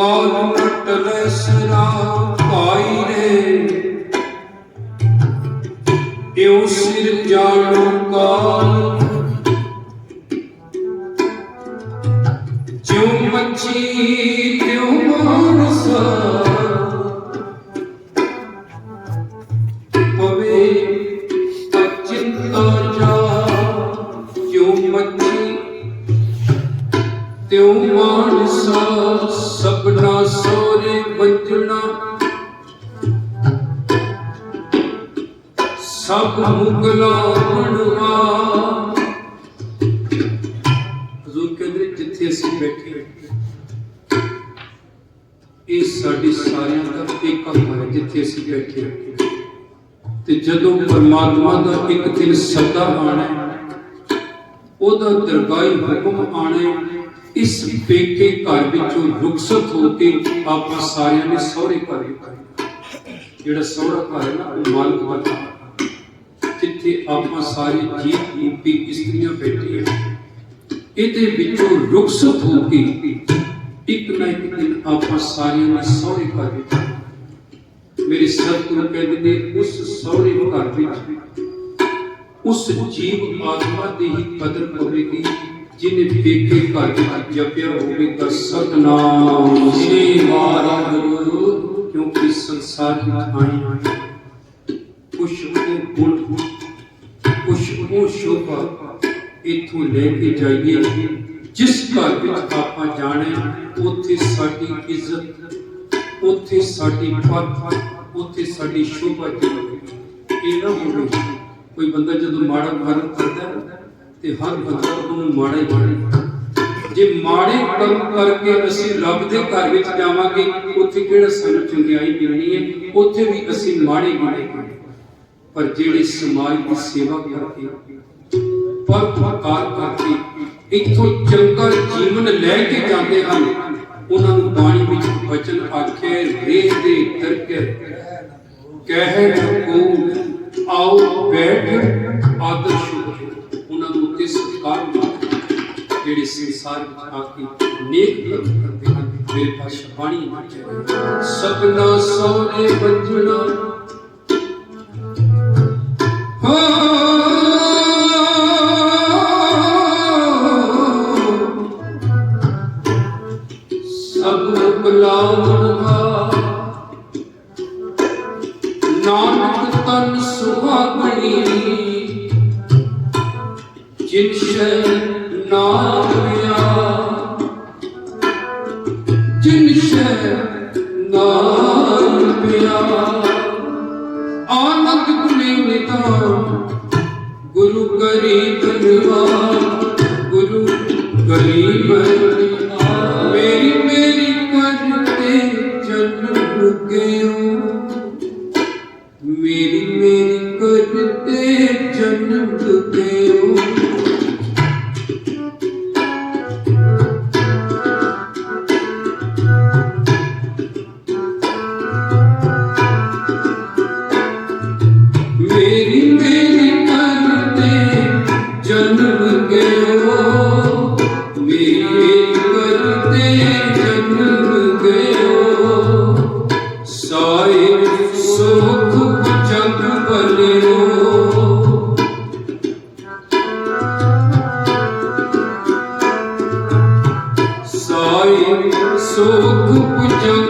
ਕਾਲ ਕਟਲ ਸਰਾ ਭਾਈ ਰੇ ਇਉ ਸਿਰ ਜਾਣੋ ਕਾਲ? ਜਿਉ ਮੱਛੀ, ਤਿਉ ਮਾਨਸਾ। ਪਵੇ ਤਿਉ ਮਾਨਸਾ। ਸਭ ਮੁਗਲਾ ਬਣਵਾ ਹਜ਼ੂਰ ਕਹਿੰਦੇ, ਜਿੱਥੇ ਅਸੀਂ ਬੈਠੇ ਇਹ ਸਾਡੀ ਸਾਰਿਆਂ ਦਾ ਇੱਕ ਘਰ ਜਿੱਥੇ ਅਸੀਂ ਬੈਠੇ ਤੇ ਜਦੋਂ ਪਰਮਾਤਮਾ ਦਾ ਇੱਕ ਦਿਨ ਸੱਦਾ ਆਣਾ ਉਹਦਾ ਦਰਗਾਹੀ ਹੁਕਮ ਆਣਾ ਇਸ ਪੇਕੇ ਘਰ ਵਿੱਚੋਂ ਰੁਖਸਤ ਹੋ ਕੇ ਆਪਾਂ ਸਾਰਿਆਂ ਨੇ ਸਹੁਰੇ ਘਰ ਜਿਹੜਾ ਸਹੁਰਾ ਘਰ ਹੈ ਨਾ, ਉਹ ਮਾਲਕ ਵਾਲਾ ਜਿੱਥੇ ਆਪਾਂ ਸਾਰੇ ਜੀਵ ਰੂਪੀ ਇਸਤਰੀਆਂ ਬੈਠੀਆਂ। ਇਹਦੇ ਵਿੱਚੋਂ ਰੁਖਸਤ ਹੋ ਕੇ ਇੱਕ ਨਾ ਇੱਕ ਦਿਨ ਆਪਾਂ ਸਾਰਿਆਂ ਨੇ ਸਹੁਰੇ ਘਰ ਵਿੱਚ ਮੇਰੇ ਸਤਿਗੁਰੂ ਕਹਿੰਦੇ ਨੇ, ਉਸ ਸਹੁਰੇ ਘਰ ਵਿੱਚ ਉਸ ਜੀਵ ਆਤਮਾ ਦੀ ਹੀ ਕਦਰ ਹੋਵੇਗੀ ਜਿਨੇ ਪੇਕੇ ਘਰ ਵਿੱਚ ਜਪਿਆ ਹੋਵੇਗਾ ਸਤਨਾਮ। ਸ੍ਰੀ ਵਾਹਿਗੁਰੂ ਕਿਉਂਕਿ ਸੰਸਾਰ ਵਿੱਚ ਆਏ ਉਹ ਸ਼ੋਭਾ ਇਥੋਂ ਲੈ ਕੇ ਜਾਈਏ, ਜਿਸ ਘਰ ਵਿੱਚ ਆਪਾਂ ਜਾਣੇ ਉੱਥੇ ਸਾਡੀ ਇੱਜ਼ਤ, ਉੱਥੇ ਸਾਡੀ ਪੱਤ ਉੱਥੇ ਸਾਡੀ ਸ਼ੋਭਾ ਹੋਵੇ ਇਹ ਨਾ ਹੋਵੇ, ਕੋਈ ਬੰਦਾ ਜਦੋਂ ਮਾੜਾ ਕੰਮ ਕਰਦਾ ਤੇ ਹਰ ਬੰਦਾ ਉਹਨੂੰ ਮਾੜਾ ਹੀ ਮਾੜਾ ਜੇ ਮਾੜੇ ਕੰਮ ਕਰਕੇ ਅਸੀਂ ਰੱਬ ਦੇ ਘਰ ਵਿੱਚ ਜਾਵਾਂਗੇ, ਉੱਥੇ ਕਿਹੜਾ ਸਾਨੂੰ ਚੰਗਿਆਈ ਮਿਲਣੀ ਹੈ? ਉੱਥੇ ਵੀ ਅਸੀਂ ਮਾੜੇ ਮਾੜੇ ਪਰ ਜਿਹੜੇ ਸਮਾਜ ਦੀ ਸੇਵਾ ਕਰਕੇ, ਪਰ ਪ੍ਰਕਾਰ ਕਰਕੇ ਇੱਥੋਂ ਚੰਗਾ ਜੀਵਨ ਲੈ ਕੇ ਜਾਂਦੇ ਹਨ, ਉਹਨਾਂ ਨੂੰ ਬਾਣੀ ਵਿੱਚ ਵਚਨ ਆਖੇ ਰੇ ਦੇ ਦਰਕੇ, ਕਹਿ ਕੋ ਆਓ ਬੈਠ, ਆਦਰ ਸ਼ੁਭ ਉਹਨਾਂ ਨੂੰ ਉੱਤੇ ਸਤਿਕਾਰ ਮਾਰ ਜਿਹੜੇ ਸੰਸਾਰ ਵਿੱਚ ਆ ਕੇ ਨੇਕ ਕਰਮ ਕਰਦੇ ਹਨ, ਮੇਰੇ ਪਾਸ ਬਾਣੀ ਵਿੱਚ ਹੈ। ਸਭਨਾ ਸੋਨੇ ਵੰਜਣਾ। ਸਭ ਬਲਾਵਣਵਾ ਨਾਨਕ ਤਨ ਸੁਹਾਗਣੀ। ਜਿਨ ਸ਼ੈ ਨਾਮ ਲਿਆ ਜਿਨ ਸ਼ੈ ਨਾਮ ਪਿਆ ਆਨੰਦ ਗੁਨੇ ਨਿਤਾਨ ਗੁਰੂ ਕਰੀ ਧਨਵਾਨ ਗੁਰੂ ਗਰੀਬ ਮੇਰੀ ਮੇਰੀ ਮੇਰੀ Sou o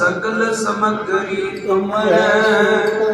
ਭਗਵੰਤ ਸਗਲ ਸਮਗਰੀ ਤੁਮਰੈ।